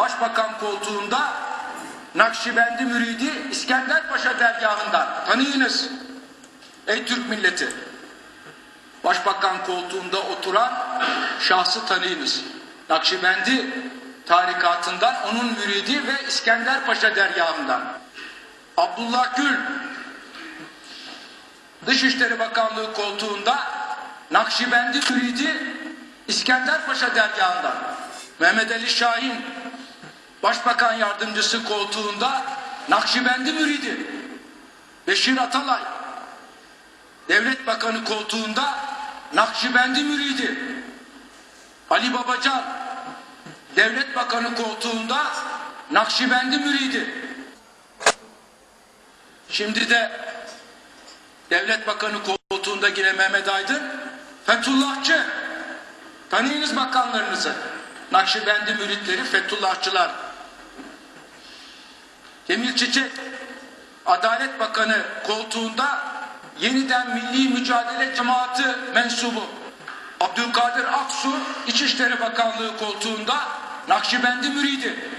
Başbakan koltuğunda Nakşibendi müridi İskender Paşa dergahından tanıyınız. Ey Türk milleti. Başbakan koltuğunda oturan şahsı tanıyınız. Nakşibendi tarikatından onun müridi ve İskender Paşa dergahından. Abdullah Gül Dışişleri Bakanlığı koltuğunda Nakşibendi müridi İskender Paşa dergahından. Mehmet Ali Şahin Başbakan Yardımcısı koltuğunda Nakşibendi müridi. Beşir Atalay Devlet Bakanı koltuğunda Nakşibendi müridi. Ali Babacan Devlet Bakanı koltuğunda Nakşibendi müridi. Şimdi de Devlet Bakanı koltuğunda yine Mehmet Aydın Fethullahçı. Tanıyınız bakanlarınızı. Nakşibendi müritleri Fethullahçılar. Cemil Çiçek Adalet Bakanı koltuğunda yeniden Milli Mücadele Cemaati mensubu. Abdülkadir Aksu İçişleri Bakanlığı koltuğunda Nakşibendi müridi.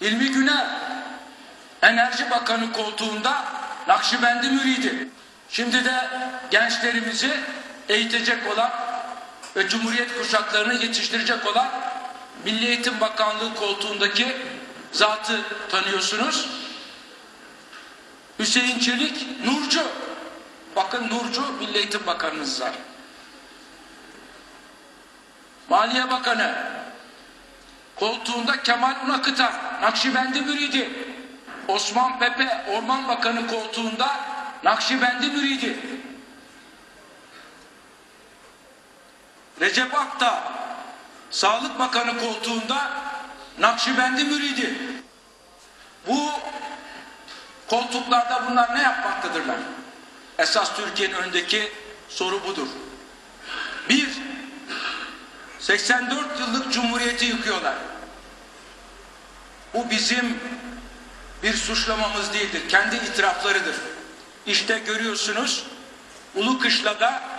İlmi Güner Enerji Bakanı koltuğunda Nakşibendi müridi. Şimdi de gençlerimizi eğitecek olan ve Cumhuriyet kuşaklarını yetiştirecek olan Milli Eğitim Bakanlığı koltuğundaki zatı tanıyorsunuz. Hüseyin Çelik Nurcu. Bakın Nurcu Milli Eğitim Bakanımız var. Maliye Bakanı koltuğunda Kemal Unakıtan Nakşibendi müridi. Osman Pepe Orman Bakanı koltuğunda Nakşibendi müridi. Recep Akta Sağlık Bakanı koltuğunda Nakşibendi müridi. Bu koltuklarda bunlar ne yapmaktadırlar? Esas Türkiye'nin önündeki soru budur. Bir, 84 yıllık cumhuriyeti yıkıyorlar. Bu bizim bir suçlamamız değildir. Kendi itiraflarıdır. İşte görüyorsunuz Ulu Kışla'da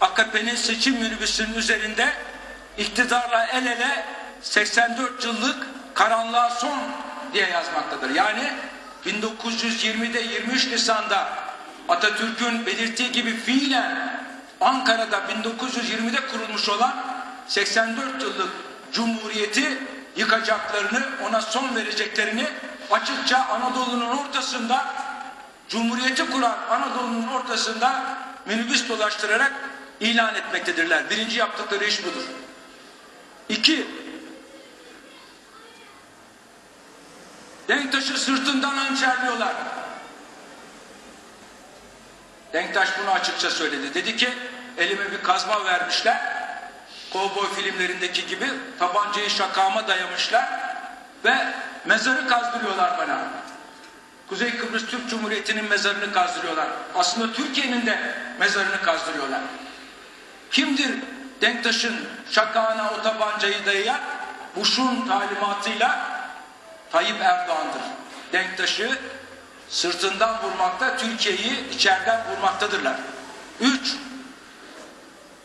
AKP'nin seçim minibüsünün üzerinde iktidarla el ele 84 yıllık karanlığa son diye yazmaktadır. Yani 1920'de 23 Nisan'da Atatürk'ün belirttiği gibi fiilen Ankara'da 1920'de kurulmuş olan 84 yıllık cumhuriyeti yıkacaklarını, ona son vereceklerini açıkça Anadolu'nun ortasında Cumhuriyeti kuran Anadolu'nun ortasında minibüs dolaştırarak ilan etmektedirler. Birinci yaptıkları iş budur. İki, Denktaş'ı sırtından hançerliyorlar. Denktaş bunu açıkça söyledi. Dedi ki elime bir kazma vermişler. Kovboy filmlerindeki gibi tabancayı şakağıma dayamışlar ve mezarı kazdırıyorlar bana. Kuzey Kıbrıs Türk Cumhuriyeti'nin mezarını kazdırıyorlar. Aslında Türkiye'nin de mezarını kazdırıyorlar. Kimdir Denktaş'ın şakağına o tabancayı dayayan? Bush'un talimatıyla Tayyip Erdoğan'dır. Denktaş'ı sırtından vurmakta, Türkiye'yi içeriden vurmaktadırlar. Üç,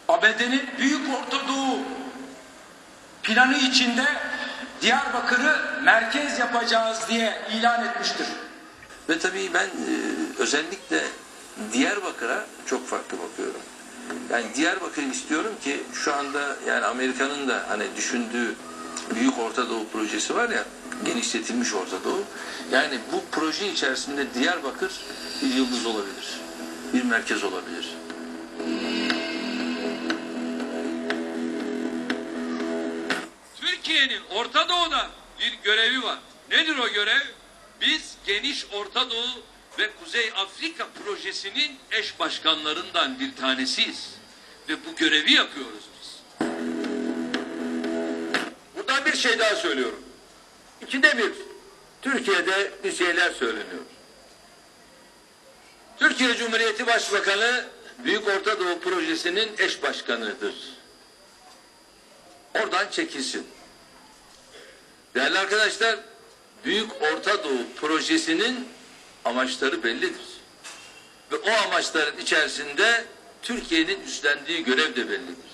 ABD'nin Büyük Orta Doğu planı içinde Diyarbakır'ı merkez yapacağız diye ilan etmiştir. Ve tabii ben e, özellikle Diyarbakır'a çok farklı bakıyorum. Yani Diyarbakır istiyorum ki şu anda yani Amerika'nın da hani düşündüğü Büyük Orta Doğu projesi var ya genişletilmiş Orta Doğu. Yani bu proje içerisinde Diyarbakır bir yıldız olabilir. Bir merkez olabilir. Türkiye'nin Orta Doğu'da bir görevi var. Nedir o görev? Biz geniş Orta Doğu ve Kuzey Afrika projesinin eş başkanlarından bir tanesiyiz. Ve bu görevi yapıyoruz biz. Buradan bir şey daha söylüyorum. İkide bir Türkiye'de bir şeyler söyleniyor. Türkiye Cumhuriyeti Başbakanı Büyük Orta Doğu Projesi'nin eş başkanıdır. Oradan çekilsin. Değerli arkadaşlar, Büyük Orta Doğu Projesi'nin amaçları bellidir. ve o amaçların içerisinde Türkiye'nin üstlendiği görev de bellidir.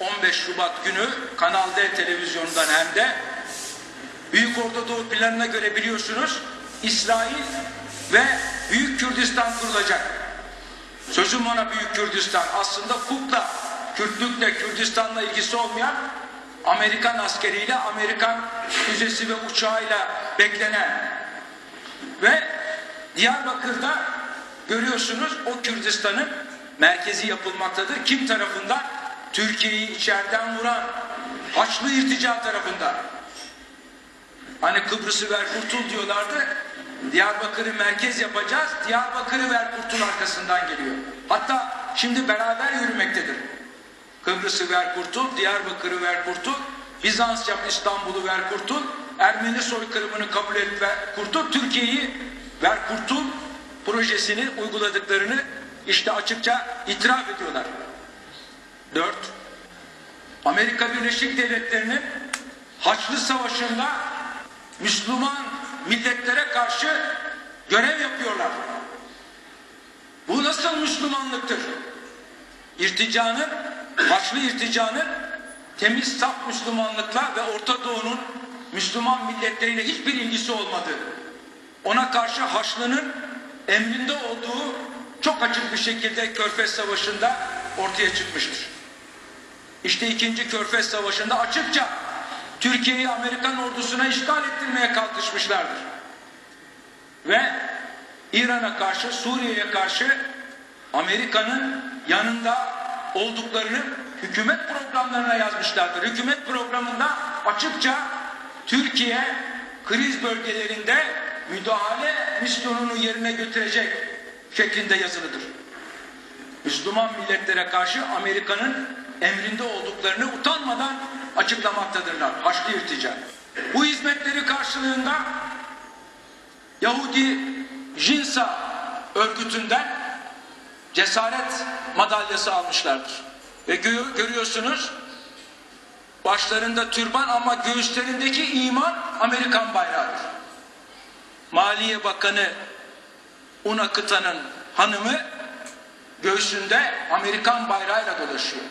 15 Şubat günü Kanal D televizyonundan hem de Büyük Orta Doğu planına göre biliyorsunuz İsrail ve Büyük Kürdistan kurulacak. Sözüm ona Büyük Kürdistan aslında kukla Kürtlükle Kürdistan'la ilgisi olmayan Amerikan askeriyle Amerikan füzesi ve uçağıyla beklenen ve Diyarbakır'da görüyorsunuz o Kürdistan'ın merkezi yapılmaktadır. Kim tarafından? Türkiye'yi içeriden vuran Haçlı irtica tarafından. Hani Kıbrıs'ı ver kurtul diyorlardı. Diyarbakır'ı merkez yapacağız. Diyarbakır'ı ver kurtul arkasından geliyor. Hatta şimdi beraber yürümektedir. Kıbrıs'ı ver kurtul, Diyarbakır'ı ver kurtul, Bizans yap İstanbul'u ver kurtul, Ermeni soykırımını kabul et ver kurtul, Türkiye'yi ver kurtul projesini uyguladıklarını işte açıkça itiraf ediyorlar. Dört, Amerika Birleşik Devletleri'nin Haçlı Savaşı'nda Müslüman milletlere karşı görev yapıyorlar. Bu nasıl Müslümanlıktır? İrticanın, Haçlı irticanın temiz saf Müslümanlıkla ve Orta Doğu'nun Müslüman milletleriyle hiçbir ilgisi olmadığı, ona karşı Haçlı'nın emrinde olduğu çok açık bir şekilde Körfez Savaşı'nda ortaya çıkmıştır. İşte ikinci Körfez Savaşı'nda açıkça Türkiye'yi Amerikan ordusuna işgal ettirmeye kalkışmışlardır. Ve İran'a karşı, Suriye'ye karşı Amerika'nın yanında olduklarını hükümet programlarına yazmışlardır. Hükümet programında açıkça Türkiye kriz bölgelerinde müdahale misyonunu yerine götürecek şeklinde yazılıdır. Müslüman milletlere karşı Amerika'nın emrinde olduklarını utanmadan açıklamaktadırlar. Haçlı irtica. Bu hizmetleri karşılığında Yahudi Jinsa örgütünden cesaret madalyası almışlardır. Ve gö görüyorsunuz başlarında türban ama göğüslerindeki iman Amerikan bayrağıdır. Maliye Bakanı Una Kıta'nın hanımı göğsünde Amerikan bayrağıyla dolaşıyor.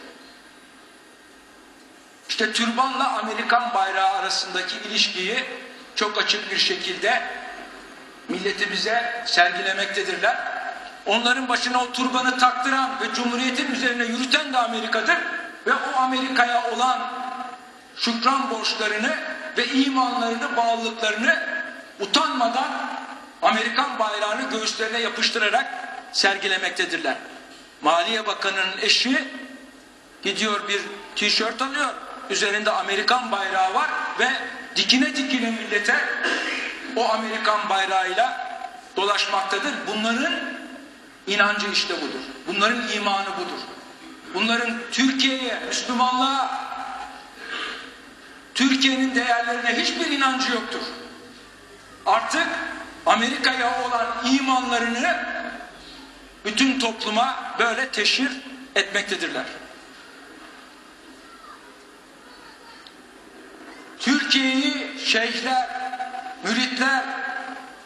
İşte türbanla Amerikan bayrağı arasındaki ilişkiyi çok açık bir şekilde milletimize sergilemektedirler. Onların başına o turbanı taktıran ve Cumhuriyet'in üzerine yürüten de Amerika'dır. Ve o Amerika'ya olan şükran borçlarını ve imanlarını, bağlılıklarını utanmadan Amerikan bayrağını göğüslerine yapıştırarak sergilemektedirler. Maliye Bakanı'nın eşi gidiyor bir tişört alıyor. Üzerinde Amerikan bayrağı var ve dikine dikine millete o Amerikan bayrağıyla dolaşmaktadır. Bunların inancı işte budur. Bunların imanı budur. Bunların Türkiye'ye, Müslümanlığa, Türkiye'nin değerlerine hiçbir inancı yoktur. Artık Amerika'ya olan imanlarını bütün topluma böyle teşhir etmektedirler. Türkiye'yi şeyhler, müritler,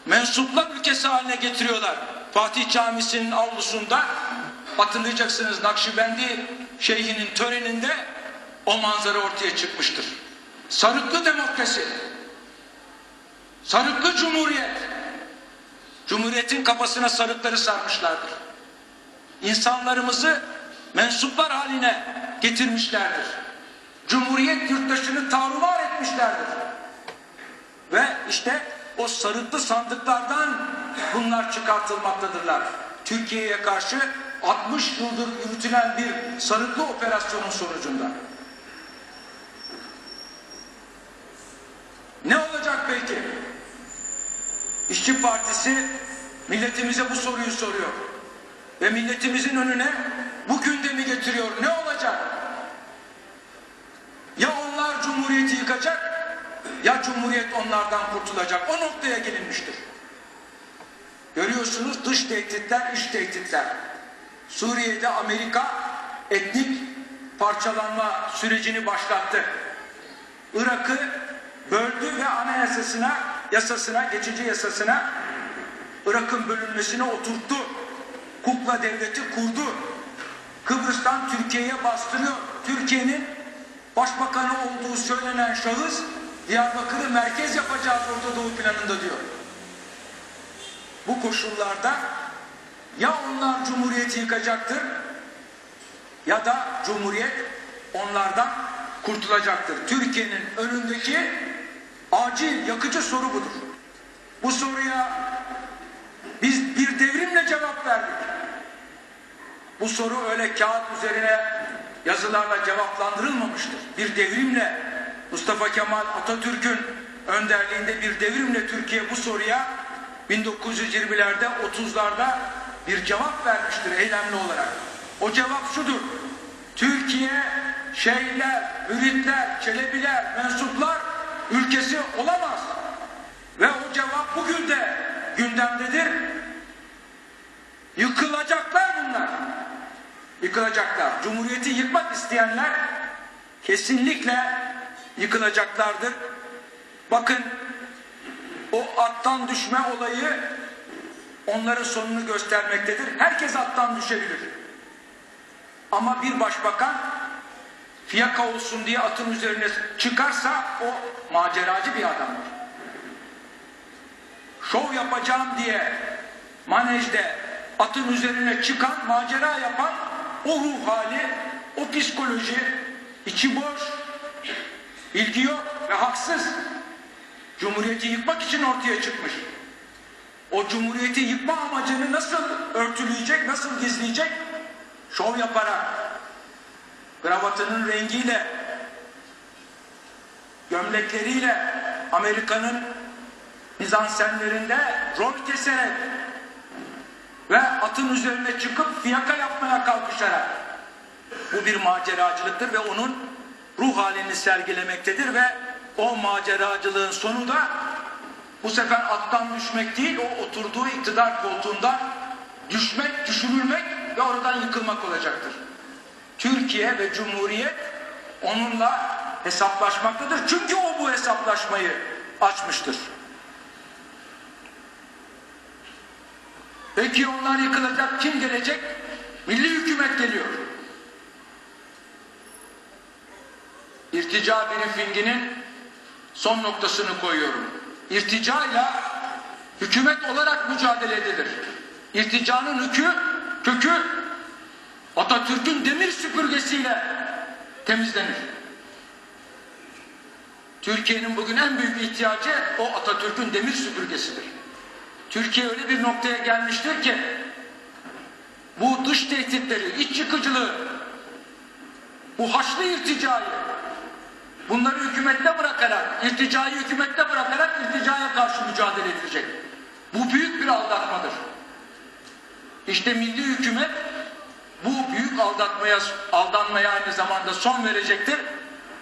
mensuplar ülkesi haline getiriyorlar. Fatih Camisi'nin avlusunda hatırlayacaksınız Nakşibendi şeyhinin töreninde o manzara ortaya çıkmıştır. Sarıklı demokrasi, sarıklı cumhuriyet, cumhuriyetin kafasına sarıkları sarmışlardır. İnsanlarımızı mensuplar haline getirmişlerdir. Cumhuriyet yurttaşını tarumar etmişlerdir. Ve işte o sarıklı sandıklardan bunlar çıkartılmaktadırlar. Türkiye'ye karşı 60 yıldır yürütülen bir sarıklı operasyonun sonucunda. Ne olacak peki? İşçi Partisi milletimize bu soruyu soruyor. Ve milletimizin önüne bu gündemi getiriyor. Ne olacak? Ya onlar Cumhuriyeti yıkacak ya Cumhuriyet onlardan kurtulacak. O noktaya gelinmiştir. Görüyorsunuz dış tehditler, iç tehditler. Suriye'de Amerika etnik parçalanma sürecini başlattı. Irak'ı böldü ve anayasasına, yasasına, geçici yasasına Irak'ın bölünmesine oturttu. Kukla devleti kurdu. Kıbrıs'tan Türkiye'ye bastırıyor. Türkiye'nin başbakanı olduğu söylenen şahıs Diyarbakır'ı merkez yapacağız Orta Doğu planında diyor. Bu koşullarda ya onlar Cumhuriyeti yıkacaktır ya da Cumhuriyet onlardan kurtulacaktır. Türkiye'nin önündeki acil yakıcı soru budur. Bu soruya biz bir devrimle cevap verdik. Bu soru öyle kağıt üzerine yazılarla cevaplandırılmamıştır. Bir devrimle Mustafa Kemal Atatürk'ün önderliğinde bir devrimle Türkiye bu soruya 1920'lerde 30'larda bir cevap vermiştir eylemli olarak. O cevap şudur. Türkiye şeyhler, müritler, çelebiler, mensuplar ülkesi olamaz. Ve o cevap bugün de gündemdedir. Yıkılacaklar bunlar. Yıkılacaklar. Cumhuriyeti yıkmak isteyenler kesinlikle yıkılacaklardır. Bakın o attan düşme olayı onların sonunu göstermektedir. Herkes attan düşebilir. Ama bir başbakan fiyaka olsun diye atın üzerine çıkarsa o maceracı bir adamdır. Şov yapacağım diye manejde atın üzerine çıkan, macera yapan o ruh hali, o psikoloji, içi boş, bilgi yok ve haksız. Cumhuriyeti yıkmak için ortaya çıkmış. O cumhuriyeti yıkma amacını nasıl örtüleyecek, nasıl gizleyecek? Şov yaparak, kravatının rengiyle, gömlekleriyle, Amerika'nın mizansenlerinde rol keserek ve atın üzerine çıkıp fiyaka yapmaya kalkışarak bu bir maceracılıktır ve onun ruh halini sergilemektedir ve o maceracılığın sonu da bu sefer attan düşmek değil o oturduğu iktidar koltuğundan düşmek, düşürülmek ve oradan yıkılmak olacaktır. Türkiye ve Cumhuriyet onunla hesaplaşmaktadır. Çünkü o bu hesaplaşmayı açmıştır. Peki onlar yıkılacak kim gelecek? Milli hükümet geliyor. İrtica briefinginin son noktasını koyuyorum. İrticayla hükümet olarak mücadele edilir. İrticanın hükü, kökü Atatürk'ün demir süpürgesiyle temizlenir. Türkiye'nin bugün en büyük ihtiyacı o Atatürk'ün demir süpürgesidir. Türkiye öyle bir noktaya gelmiştir ki bu dış tehditleri, iç yıkıcılığı, bu haçlı irticayı bunları hükümette bırakarak, irticayı hükümette bırakarak irticaya karşı mücadele edecek. Bu büyük bir aldatmadır. İşte milli hükümet bu büyük aldatmaya, aldanmaya aynı zamanda son verecektir.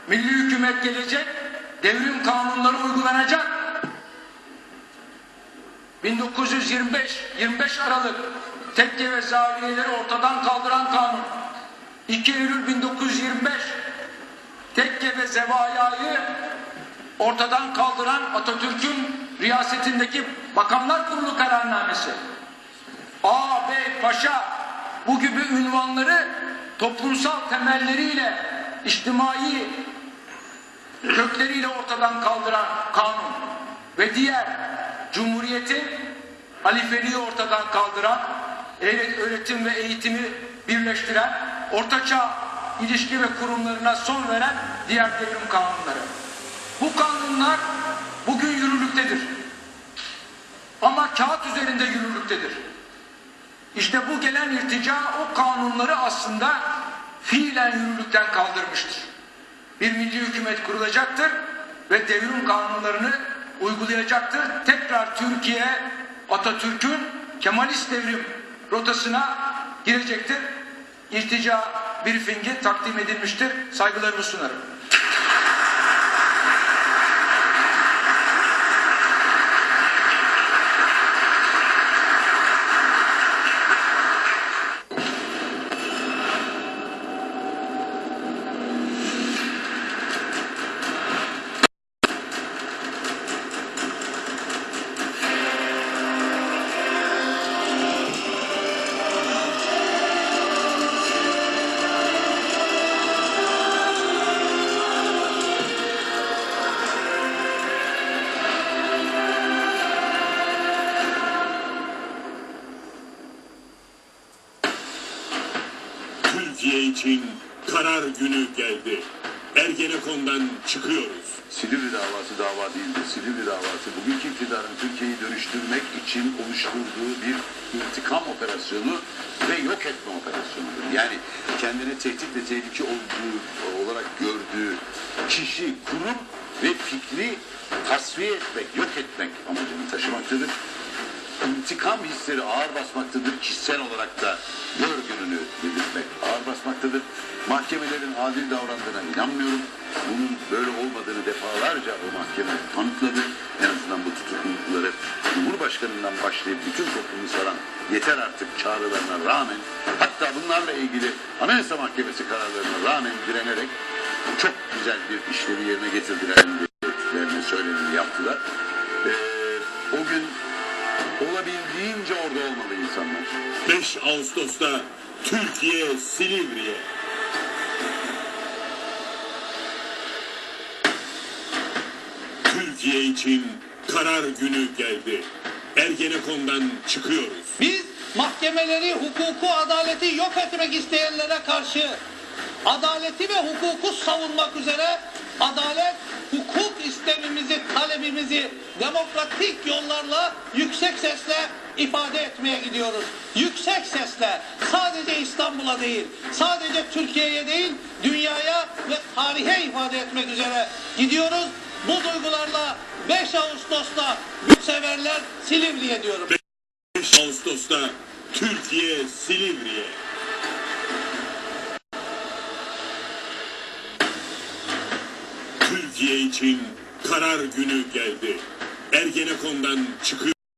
Milli hükümet gelecek, devrim kanunları uygulanacak. 1925 25 Aralık tekke ve zaviyeleri ortadan kaldıran kanun 2 Eylül 1925 tekke ve zevayayı ortadan kaldıran Atatürk'ün riyasetindeki Bakanlar Kurulu kararnamesi A, Bey, Paşa bu gibi ünvanları toplumsal temelleriyle içtimai kökleriyle ortadan kaldıran kanun ve diğer Cumhuriyetin halifeliği ortadan kaldıran, öğretim ve eğitimi birleştiren, ortaçağ ilişki ve kurumlarına son veren diğer devrim kanunları. Bu kanunlar bugün yürürlüktedir. Ama kağıt üzerinde yürürlüktedir. İşte bu gelen irtica o kanunları aslında fiilen yürürlükten kaldırmıştır. Bir milli hükümet kurulacaktır ve devrim kanunlarını uygulayacaktır. Tekrar Türkiye Atatürk'ün Kemalist devrim rotasına girecektir. İrtica briefingi takdim edilmiştir. Saygılarımı sunarım. İçin oluşturduğu bir intikam operasyonu ve yok etme operasyonudur. Yani kendini tehdit ve tehlike olduğu olarak gördüğü kişi, kurum ve fikri tasfiye etmek, yok etmek amacını taşımaktadır. İntikam hisleri ağır basmaktadır. Kişisel olarak da gör gününü belirtmek ağır basmaktadır. Mahkemelerin adil davrandığına inanmıyorum. Bunun böyle olmadığını defalarca o mahkeme kanıtladı. En azından bu tutuklulukları Cumhurbaşkanından başlayıp bütün toplumu saran yeter artık çağrılarına rağmen hatta bunlarla ilgili Anayasa Mahkemesi kararlarına rağmen direnerek çok güzel bir işlevi yerine getirdiler. Söyleneni yaptılar. Ee, olabildiğince orada olmalı insanlar. 5 Ağustos'ta Türkiye Silivri'ye. Türkiye için karar günü geldi. Ergenekon'dan çıkıyoruz. Biz mahkemeleri, hukuku, adaleti yok etmek isteyenlere karşı adaleti ve hukuku savunmak üzere adalet, istemimizi, talebimizi demokratik yollarla yüksek sesle ifade etmeye gidiyoruz. Yüksek sesle sadece İstanbul'a değil, sadece Türkiye'ye değil, dünyaya ve tarihe ifade etmek üzere gidiyoruz. Bu duygularla 5 Ağustos'ta severler Silivri'ye diyorum. 5 Ağustos'ta Türkiye Silivri'ye. Türkiye için karar günü geldi. Ergenekon'dan çıkıyor.